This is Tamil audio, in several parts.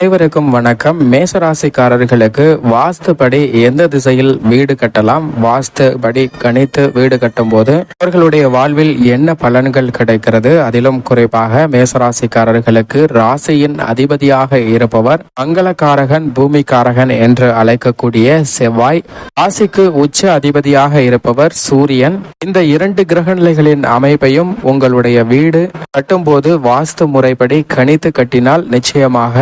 அனைவருக்கும் வணக்கம். மேசராசிக்காரர்களுக்கு வாஸ்துபடி எந்த திசையில் வீடு கட்டலாம்? வாஸ்துபடி கணித்து வீடு கட்டும் போது அவர்களுடைய வாழ்வில் என்ன பலன்கள் கிடைக்கிறது? அதிலும் குறிப்பாக மேசராசிக்காரர்களுக்கு ராசியின் அதிபதியாக இருப்பவர் மங்களக்காரகன் பூமிக்காரகன் என்று அழைக்கக்கூடிய செவ்வாய் ராசிக்கு உச்ச அதிபதியாக இருப்பவர் சூரியன். இந்த இரண்டு கிரகநிலைகளின் அமைப்பையும் உங்களுடைய வீடு கட்டும்போது வாஸ்து முறைப்படி கணித்து கட்டினால் நிச்சயமாக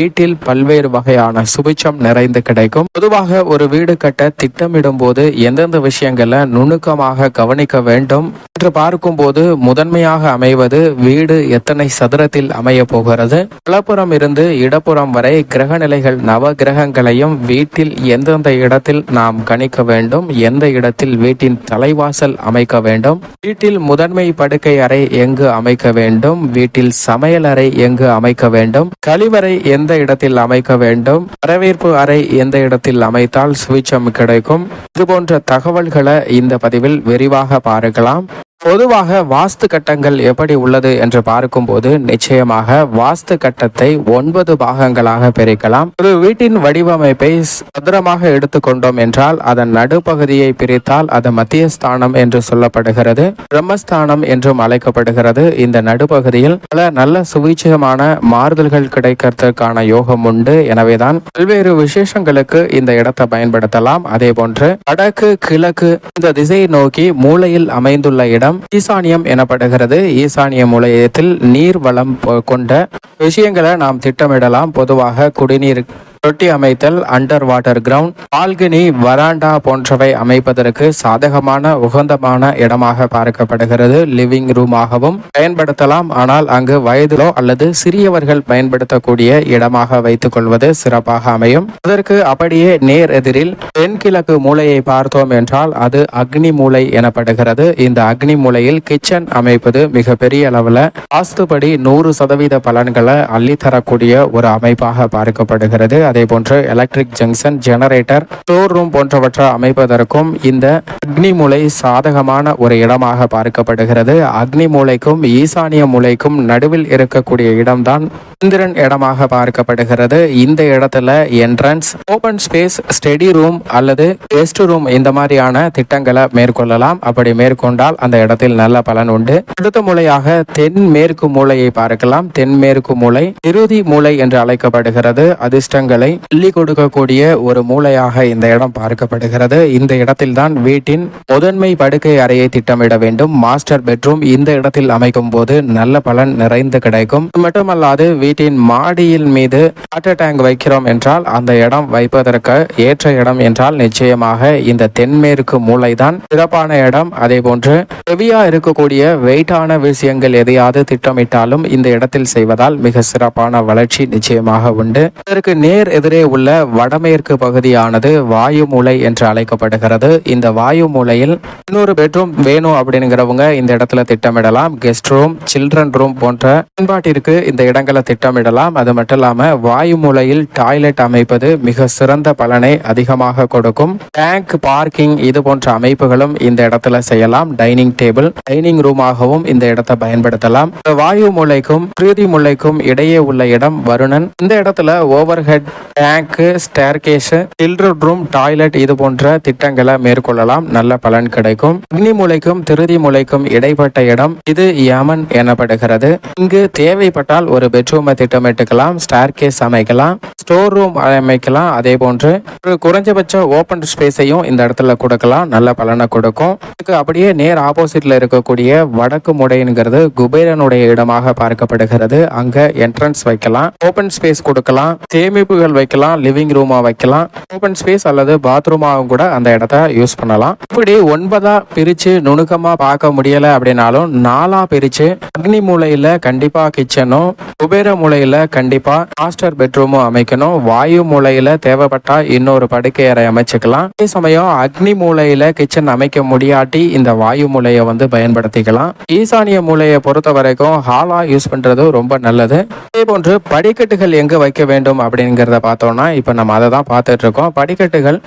வீட்டில் பல்வேறு வகையான சுபிச்சம் நிறைந்து கிடைக்கும். பொதுவாக ஒரு வீடு கட்ட திட்டமிடும் போது எந்தெந்த விஷயங்களை நுணுக்கமாக கவனிக்க வேண்டும்? என்று பார்க்கும்போது முதன்மையாக அமைவது வீடு எத்தனை சதுரத்தில் அமைய போகிறது? வலப்புறம் இருந்து இடப்புறம் வரை கிரக நிலைகள் நவ கிரகங்களையும் வீட்டில் எந்தெந்த இடத்தில் நாம் கணிக்க வேண்டும்? எந்த இடத்தில் வீட்டின் தலைவாசல் அமைக்க வேண்டும்? வீட்டில் முதன்மை படுக்கை அறை எங்கு அமைக்க வேண்டும்? வீட்டில் சமையல் அறை எங்கு அமைக்க வேண்டும்? கழிவறை எந்த இடத்தில் அமைக்க வேண்டும்? வரவேற்பு அறை எந்த இடத்தில் அமைத்தால் சுவிச்சம் கிடைக்கும்? இது போன்ற தகவல்களை இந்த பதிவில் விரிவாக பார்க்கலாம். பொதுவாக வாஸ்து கட்டங்கள் எப்படி உள்ளது என்று பார்க்கும்போது நிச்சயமாக வாஸ்து கட்டத்தை ஒன்பது பாகங்களாக பிரிக்கலாம். ஒரு வீட்டின் வடிவமைப்பை சதுரமாக எடுத்துக்கொண்டோம் என்றால் அதன் நடுப்பகுதியை பிரித்தால் அது மத்தியஸ்தானம் என்று சொல்லப்படுகிறது பிரம்மஸ்தானம் என்றும் அழைக்கப்படுகிறது. இந்த நடுப்பகுதியில் பல நல்ல சுவீட்சமான மாறுதல்கள் கிடைக்கிறதுக்கான யோகம் உண்டு. எனவேதான் பல்வேறு விசேஷங்களுக்கு இந்த இடத்தை பயன்படுத்தலாம். அதே போன்று வடக்கு கிழக்கு இந்த திசையை நோக்கி மூலையில் அமைந்துள்ள இடம் ஈசானியம் எனப்படுகிறது. ஈசானிய முளையத்தில் நீர் வளம் கொண்ட விஷயங்களை நாம் திட்டமிடலாம். பொதுவாக குடிநீர் தொட்டி அமைத்தல் அண்டர் வாட்டர் கிரவுண்ட் பால்கனி வராண்டா போன்றவை அமைப்பதற்கு சாதகமான உகந்தமான இடமாக பார்க்கப்படுகிறது. லிவிங் ரூமாகவும் பயன்படுத்தலாம். ஆனால் அங்கு வயதிலோ அல்லது சிறியவர்கள் பயன்படுத்தக்கூடிய இடமாக வைத்துக் கொள்வது சிறப்பாக அமையும். அதற்கு அப்படியே நேர் எதிரில் தென்கிழக்கு மூலையை பார்த்தோம் என்றால் அது அக்னி மூலை எனப்படுகிறது. இந்த அக்னி மூலையில் கிச்சன் அமைப்பது மிக பெரிய அளவில் வாஸ்துபடி நூறு சதவீத பலன்களை அள்ளித்தரக்கூடிய ஒரு அமைப்பாக பார்க்கப்படுகிறது. அதே போன்று electric junction generator store room போன்றவற்றை அமைப்பதற்கும் இந்த அக்னி மூலை சாதகமான ஒரு இடமாக பார்க்கப்படுகிறது. அக்னி மூலைக்கும் ஈசானிய மூலைக்கும் நடுவில் இருக்கக்கூடிய இடம்தான் இந்திரன் இடமாக பார்க்கப்படுகிறது. இந்த இடத்துல entrance open space study room அல்லது கெஸ்ட் ரூம் இந்த மாதிரியான திட்டங்களை மேற்கொள்ளலாம். அப்படி மேற்கொண்டால் அந்த இடத்தில் நல்ல பலன் உண்டு. அடுத்த மூலையாக தென் மேற்கு மூலையை பார்க்கலாம். தென்மேற்கு மூலை இறுதி மூலை என்று அழைக்கப்படுகிறது. அதிர்ஷ்டங்கள் அள்ளி கொடுக்கக்கூடிய ஒரு மூளையாக இந்த இடம் பார்க்கப்படுகிறது. இந்த இடத்தில்தான் வீட்டின் முதன்மை படுக்கை அறையை திட்டமிட வேண்டும். மாஸ்டர் பெட்ரூம் இந்த இடத்தில் அமைக்கும் போது நல்ல பலன் நிறைந்து கிடைக்கும். மட்டுமல்லாது வீட்டின் மாடியில் மீது வாட்டர் டேங்க் வைக்கிறோம் என்றால் அந்த இடம் வைப்பதற்கு ஏற்ற இடம் என்றால் நிச்சயமாக இந்த தென்மேற்கு மூளைதான் சிறப்பான இடம். அதே போன்று ஹெவியா இருக்கக்கூடிய வெயிட்டான விஷயங்கள் எதையாவது திட்டமிட்டாலும் இந்த இடத்தில் செய்வதால் மிக சிறப்பான வளர்ச்சி நிச்சயமாக உண்டு. இதற்கு நேர் எதிரே உள்ள வடமேற்கு பகுதியானது வாயு மூலை என்று அழைக்கப்படுகிறது. இந்த வாயு மூலையில் இன்னொரு பெட்ரூம் வேணும் அப்படிங்கிறவங்க இந்த இடத்துல திட்டமிடலாம். கெஸ்ட் ரூம் சில்ட்ரன் ரூம் போன்ற பயன்பாட்டிற்கு இந்த இடங்களை திட்டமிடலாம். அது மட்டும் இல்லாமல் வாயு மூலையில் டாய்லெட் அமைப்பது மிக சிறந்த பலனை அதிகமாக கொடுக்கும். டேங்க் பார்க்கிங் இது போன்ற அமைப்புகளும் இந்த இடத்துல செய்யலாம். டைனிங் டேபிள் டைனிங் ரூமாகவும் இந்த இடத்தை பயன்படுத்தலாம். இந்த வாயு மூலைக்கும் பிரீதி மூலைக்கும் இடையே உள்ள இடம் வருணன். இந்த இடத்துல overhead tank staircase children room toilet இது போன்ற திட்டங்களை மேற்கொள்ளலாம். நல்ல பலன் கிடைக்கும். அக்னி மூளைக்கும் திருதி மூளைக்கும் இடைப்பட்ட இடம் இது யமன் எனப்படுகிறது. இங்கு தேவைப்பட்டால் ஒரு பெட்ரூமை திட்டமிட்டுக்கலாம் ஸ்டேர்கேஸ் அமைக்கலாம் ஸ்டோர் ரூம் அமைக்கலாம். அதே போன்று ஒரு குறைஞ்சபட்ச ஓப்பன் ஸ்பேஸையும் இந்த இடத்துல கொடுக்கலாம். நல்ல பலனை கொடுக்கும். இதுக்கு அப்படியே நேர் ஆப்போசிட்ல இருக்கக்கூடிய வடக்கு முடைங்கிறது குபேரனுடைய இடமாக பார்க்கப்படுகிறது. அங்க என்ட்ரன்ஸ் வைக்கலாம். ஓப்பன் ஸ்பேஸ் கொடுக்கலாம். சேமிப்புகள் வைக்கலாம் லிவிங் ரூமாக வைக்கலாம். ஓப்பன் ஸ்பேஸ் அல்லது பாத்ரூமாகவும் கூட அந்த இடத்த யூஸ் பண்ணலாம். இப்படி ஒன்பதா பிரிச்சு நுணுக்கமாக பார்க்க முடியல அப்படின்னாலும் நாலா பிரிச்சு அக்னி மூலையில கண்டிப்பா கிச்சனும் குபேர மூலையில கண்டிப்பா மாஸ்டர் பெட்ரூமும் அமைக்கணும். வாயு மூலையில தேவைப்பட்டா இன்னொரு படுக்கை அறை அமைச்சுக்கலாம். அதே சமயம் அக்னி மூலையில் கிச்சன் அமைக்க முடியாட்டி இந்த வாயு மூலையை வந்து பயன்படுத்திக்கலாம். ஈசானிய மூலையை பொறுத்த வரைக்கும் ஹாலா யூஸ் பண்ணுறது ரொம்ப நல்லது. அதே போன்று படிக்கட்டுகள் எங்கே வைக்க வேண்டும் அப்படிங்கிறத பார்த்தோம்னா இப்போ நம்ம அதை தான் பார்த்துட்டு இருக்கோம். படிக்கட்டுகள்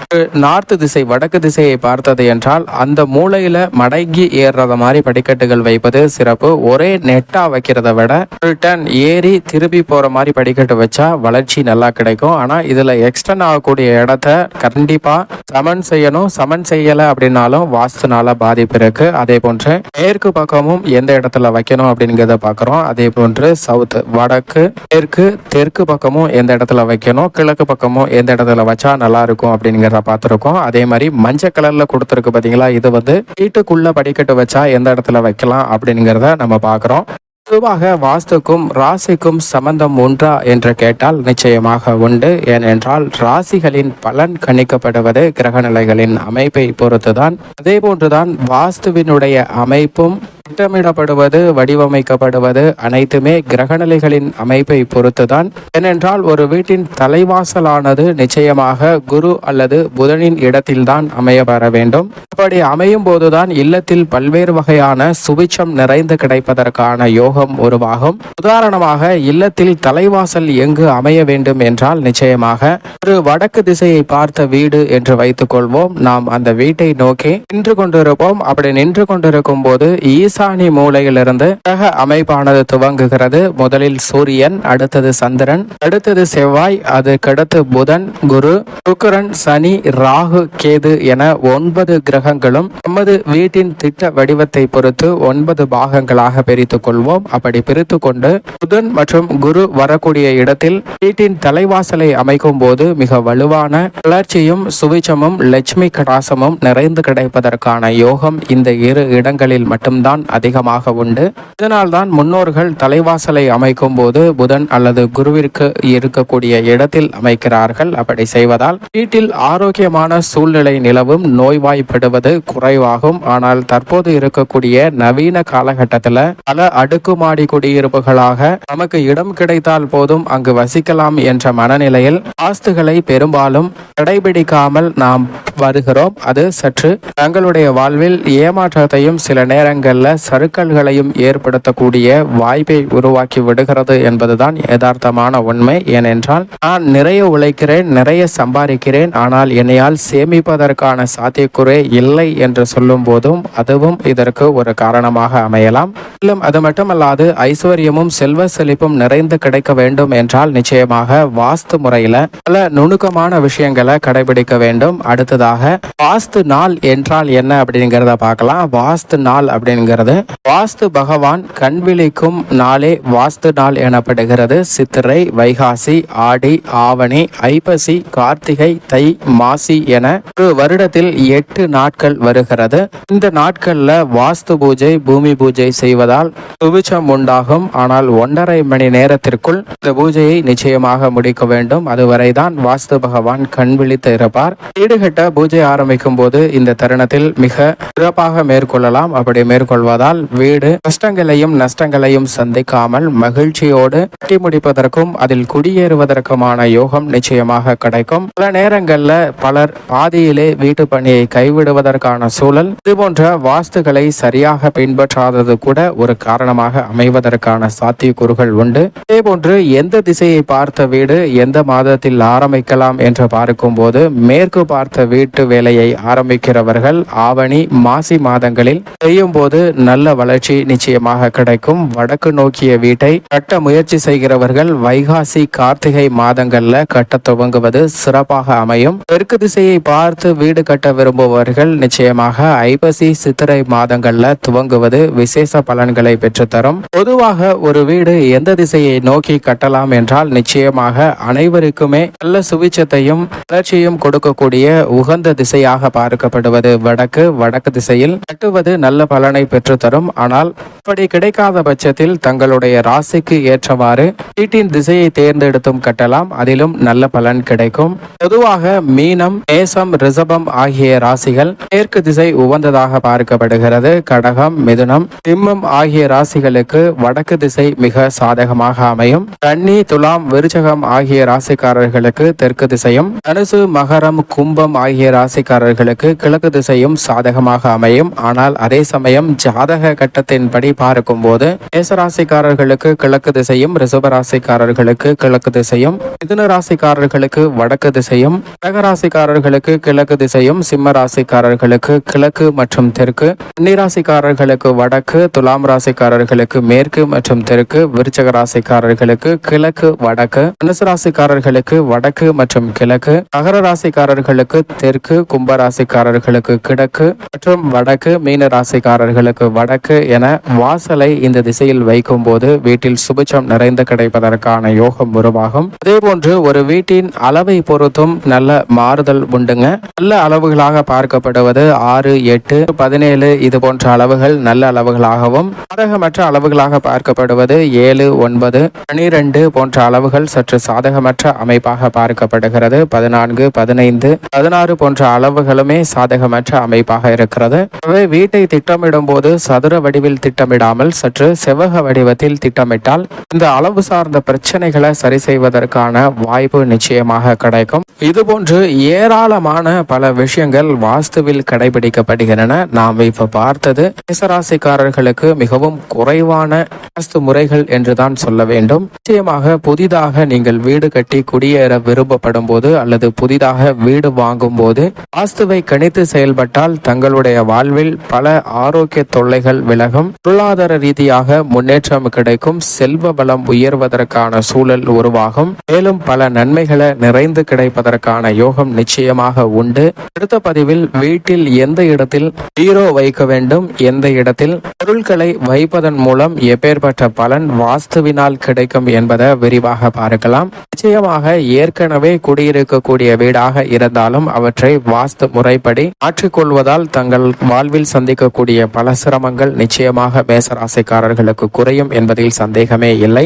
நார்த்து திசை வடக்கு திசையை பார்த்தது என்றால் அந்த மூளையில மடங்கி ஏறுறத மாதிரி படிக்கட்டுகள் வைப்பது சிறப்பு. ஒரே நெட்டா வைக்கிறத விட டன் ஏறி திருப்பி போற மாதிரி படிக்கட்டு வச்சா வளர்ச்சி நல்லா கிடைக்கும். ஆனா இதுல எக்ஸ்டன் ஆகக்கூடிய இடத்த கண்டிப்பா சமன் செய்யணும். சமன் செய்யல அப்படின்னாலும் வாஸ்துனால பாதிப்பு இருக்கு. அதே போன்று மேற்கு பக்கமும் எந்த இடத்துல வைக்கணும் அப்படிங்கிறத பாக்குறோம் அதே போன்று சவுத் வடக்கு மேற்கு தெற்கு பக்கமும் எந்த இடத்துல வைக்கணும் கிழக்கு பக்கமும் எந்த இடத்துல வச்சா நல்லா இருக்கும் அப்படிங்கிறத பார்த்துருக்கோம். அதே மாதிரி மஞ்சள் கலர்ல கொடுத்துருக்கு பாத்தீங்களா? இது வந்து வீட்டுக்குள்ள படிக்கட்டு வச்சா எந்த இடத்துல வைக்கலாம் அப்படிங்கிறத நம்ம பார்க்குறோம். பொதுவாக வாஸ்துக்கும் ராசிக்கும் சம்பந்தம் உண்டா என்று கேட்டால் நிச்சயமாக உண்டு. ஏனென்றால் ராசிகளின் பலன் கணிக்கப்படுவது கிரகநிலைகளின் அமைப்பை பொறுத்துதான். அதே போன்றுதான் வாஸ்துவினுடைய அமைப்பும் திட்டமிடப்படுவது வடிவமைக்கப்படுவது அனைத்துமே கிரகநிலைகளின் அமைப்பை பொறுத்துதான். ஏனென்றால் ஒரு வீட்டின் தலைவாசலானது நிச்சயமாக குரு அல்லது புதனின் இடத்தில்தான் அமைய பெற வேண்டும். அப்படி அமையும் போதுதான் இல்லத்தில் பல்வேறு வகையான சுபிச்சம் நிறைந்து கிடைப்பதற்கான யோகம் உருவாகும் உதாரணமாக இல்லத்தில் தலைவாசல் எங்கு அமைய வேண்டும் என்றால் நிச்சயமாக ஒரு வடக்கு திசையை பார்த்த வீடு என்று வைத்துக் கொள்வோம். நாம் அந்த வீட்டை நோக்கி நின்று கொண்டிருப்போம். அப்படி நின்று கொண்டிருக்கும் போது ஈசானி மூலையிலிருந்து கிரக அமைப்பானது துவங்குகிறது. முதலில் சூரியன் அடுத்தது சந்திரன் அடுத்தது செவ்வாய் அதுக்கடுத்து புதன் குரு சுக்கரன் சனி ராகு கேது என ஒன்பது கிரகங்களும் நமது வீட்டின் திட்ட வடிவத்தை பொறுத்து ஒன்பது பாகங்களாக பிரித்துக் கொள்வோம். அப்படி பிரித்து கொண்டு புதன் மற்றும் குரு வரக்கூடிய இடத்தில் வீட்டின் தலைவாசலை அமைக்கும் போது மிக வலுவான வளர்ச்சியும் சுவிச்சமும் லட்சுமி கடாசமும் நிறைந்து கிடைப்பதற்கான யோகம் இந்த இரு இடங்களில் மட்டும்தான் அதிகமாக உண்டு. இதனால்தான் முன்னோர்கள் தலைவாசலை அமைக்கும் போது புதன் அல்லது குருவிற்கு இருக்கக்கூடிய இடத்தில் அமைக்கிறார்கள். அப்படி செய்வதால் வீட்டில் ஆரோக்கியமான சூழ்நிலை நிலவும் நோய்வாய்ப்படுவது குறைவாகும். ஆனால் தற்போது இருக்கக்கூடிய நவீன காலகட்டத்தில் பல அடுக்கு அடுக்குமாடி குடியிருப்புகளாக நமக்கு இடம் கிடைத்தால் போதும் அங்கு வசிக்கலாம் என்ற மனநிலையில் ஆஸ்துகளை பெரும்பாலும் கடைபிடிக்காமல் நாம் வருகிறோம். அது சற்று தங்களுடைய வாழ்வில் ஏமாற்றத்தையும் சில நேரங்களில் சறுக்கல்களையும் ஏற்படுத்தக்கூடிய வாய்ப்பை உருவாக்கி விடுகிறது என்பதுதான் யதார்த்தமான உண்மை. ஏனென்றால் நான் நிறைய உழைக்கிறேன் நிறைய சம்பாதிக்கிறேன் ஆனால் என்னையால் சேமிப்பதற்கான சாத்தியக்குறை இல்லை என்று சொல்லும் போதும் அதுவும் இதற்கு ஒரு காரணமாக அமையலாம். மேலும் அது மட்டுமல்லாது ஐஸ்வர்யமும் செல்வ செழிப்பும் நிறைந்து கிடைக்க வேண்டும் என்றால் நிச்சயமாக வாஸ்து முறையில பல நுணுக்கமான விஷயங்களை கடைபிடிக்க வேண்டும். அடுத்ததாக வாஸ்து நாள் என்றால் என்ன அப்படிங்கிறத பார்க்கலாம். வாஸ்து நாள் அப்படிங்கிறது வாஸ்து பகவான் கண்விழிக்கும் நாளே வாஸ்து நாள் எனப்படுகிறது. சித்திரை வைகாசி ஆடி ஆவணி ஐப்பசி கார்த்திகை தை மாசி என ஒரு வருடத்தில் எட்டு நாட்கள் வருகிறது. இந்த நாட்கள்ல வாஸ்து பூஜை பூமி பூஜை செய்வதால் சுபிச்சம் உண்டாகும். ஆனால் ஒன்றரை மணி நேரத்திற்குள் இந்த பூஜையை நிச்சயமாக முடிக்க வேண்டும். அதுவரைதான் வாஸ்து பகவான் கண் விழித்து இருப்பார். வீடு பூஜை ஆரம்பிக்கும் போது இந்த தருணத்தில் மிக சிறப்பாக மேற்கொள்ளலாம். அப்படி மேற்கொள்வதால் வீடு கஷ்டங்களையும் நஷ்டங்களையும் சந்திக்காமல் மகிழ்ச்சியோடு கட்டி முடிப்பதற்கும் அதில் குடியேறுவதற்குமான யோகம் நிச்சயமாக கிடைக்கும். பல நேரங்கள்ல பலர் பாதியிலே வீட்டு பணியை கைவிடுவதற்கான சூழல் இதுபோன்ற வாஸ்துகளை சரியாக பின்பற்றாதது கூட ஒரு காரணமாக அமைவதற்கான சாத்தியக்கூறுகள் உண்டு. இதேபோன்று எந்த திசையை பார்த்த வீடு எந்த மாதத்தில் ஆரம்பிக்கலாம் என்று பார்க்கும்போது மேற்கு பார்த்த வீட்டு வேலையை ஆரம்பிக்கிறவர்கள் ஆவணி மாசி மாதங்களில் செய்யும் போது நல்ல வளர்ச்சி நிச்சயமாக கிடைக்கும். வடக்கு நோக்கிய வீட்டை கட்ட முயற்சி செய்கிறவர்கள் வைகாசி கார்த்திகை மாதங்கள்ல கட்ட துவங்குவது சிறப்பாக அமையும். தெற்கு திசையை பார்த்து வீடு கட்ட விரும்புபவர்கள் நிச்சயமாக ஐப்பசி சித்திரை மாதங்கள்ல துவங்குவது விசேஷ பலன்களை பெற்றுத்தரும். பொதுவாக ஒரு வீடு எந்த திசையை நோக்கி கட்டலாம் என்றால் நிச்சயமாக அனைவருக்குமே நல்ல சுவிச்சத்தையும் வளர்ச்சியும் கொடுக்கக்கூடிய உகந்த திசையாக பார்க்கப்படுவது வடக்கு வடக்கு திசையில் கட்டுவது நல்ல பலனை பெற்றுத்தரும். ஆனால் அப்படி கிடைக்காத பட்சத்தில் தங்களுடைய ராசிக்கு ஏற்றவாறு வீட்டின் திசையை தேர்ந்தெடுத்தும் கட்டலாம். அதிலும் நல்ல பலன் கிடைக்கும். பொதுவாக மீனம் மேசம் ரிசபம் ஆகிய ராசிகள் மேற்கு திசை உகந்ததாக பார்க்கப்படுகிறது. கடகம் மிதுனம் சிம்மம் ஆகிய ராசிகள் ராசிக்காரர்களுக்கு வடக்கு திசை மிக சாதகமாக அமையும். கன்னி துலாம் விருச்சகம் ஆகிய ராசிக்காரர்களுக்கு தெற்கு திசையும் தனுசு மகரம் கும்பம் ஆகிய ராசிக்காரர்களுக்கு கிழக்கு திசையும் சாதகமாக அமையும். ஆனால் அதே சமயம் ஜாதக கட்டத்தின்படி பார்க்கும் போது மேசராசிக்காரர்களுக்கு கிழக்கு திசையும் ரிசர்வ ராசிக்காரர்களுக்கு கிழக்கு திசையும் மிதுன ராசிக்காரர்களுக்கு வடக்கு திசையும் கடகராசிக்காரர்களுக்கு கிழக்கு திசையும் சிம்ம ராசிக்காரர்களுக்கு கிழக்கு மற்றும் தெற்கு கன்னிராசிக்காரர்களுக்கு வடக்கு துலாம் ராசிக்காரர்களுக்கு மேற்கு மற்றும் தெற்கு விருச்சக ராசிக்காரர்களுக்கு கிழக்கு வடக்கு தனுசு ராசிக்காரர்களுக்கு வடக்கு மற்றும் கிழக்கு மகர ராசிக்காரர்களுக்கு தெற்கு கும்ப ராசிக்காரர்களுக்கு கிழக்கு மற்றும் வடக்கு மீன ராசிக்காரர்களுக்கு வடக்கு என வாசலை இந்த திசையில் வைக்கும் போது வீட்டில் சுபிச்சம் நிறைந்து கிடைப்பதற்கான யோகம் உருவாகும். அதே போன்று ஒரு வீட்டின் அளவை பொறுத்தும் நல்ல மாறுதல் உண்டுங்க. நல்ல அளவுகளாக பார்க்கப்படுவது ஆறு எட்டு பதினேழு இது போன்ற அளவுகள் நல்ல அளவுகளாகவும் சாதகமற்ற அளவுகளாக பார்க்கப்படுவது ஏழு ஒன்பது பனிரெண்டு போன்ற அளவுகள் சற்று சாதகமற்ற அமைப்பாக பார்க்கப்படுகிறது. பதினான்கு பதினைந்து பதினாறு போன்ற அளவுகளுமே சாதகமற்ற அமைப்பாக இருக்கிறது. வீட்டை திட்டமிடும் போது சதுர வடிவில் திட்டமிடாமல் சற்று செவ்வக வடிவத்தில் திட்டமிட்டால் இந்த அளவு சார்ந்த பிரச்சனைகளை சரி செய்வதற்கான வாய்ப்பு நிச்சயமாக கிடைக்கும். இதுபோன்று ஏராளமான பல விஷயங்கள் வாஸ்துவில் கடைபிடிக்கப்படுகின்றன. நாம் இப்ப பார்த்தது மேசராசிக்காரர்களுக்கு மிகவும் குறைவான வாஸ்து முறைகள் என்றுதான் சொல்ல வேண்டும். நிச்சயமாக புதிதாக நீங்கள் வீடு கட்டி குடியேற விரும்பப்படும் போது அல்லது புதிதாக வீடு வாங்கும் போது வாஸ்துவை கணித்து செயல்பட்டால் தங்களுடைய வாழ்வில் பல ஆரோக்கிய தொல்லைகள் விலகும். பொருளாதார ரீதியாக முன்னேற்றம் கிடைக்கும். செல்வ பலம் உயர்வதற்கான சூழல் உருவாகும். மேலும் பல நன்மைகளை நிறைந்து கிடைப்பதற்கான யோகம் நிச்சயமாக உண்டு. அடுத்த பதிவில் வீட்டில் எந்த இடத்தில் பீரோ வைக்க வேண்டும்? எந்த இடத்தில்? பொருட்களை வைப்பதன் மூலம் எப்பேற்பட்ட பலன் வாஸ்துவினால் கிடைக்கும் என்பதை விரிவாக பார்க்கலாம். நிச்சயமாக ஏற்கனவே குடியிருக்கக்கூடிய வீடாக இருந்தாலும் அவற்றை வாஸ்து முறைப்படி மாற்றிக்கொள்வதால் தங்கள் வாழ்வில் சந்திக்கக்கூடிய பல சிரமங்கள் நிச்சயமாக மேசராசிக்காரர்களுக்கு குறையும் என்பதில் சந்தேகமே இல்லை.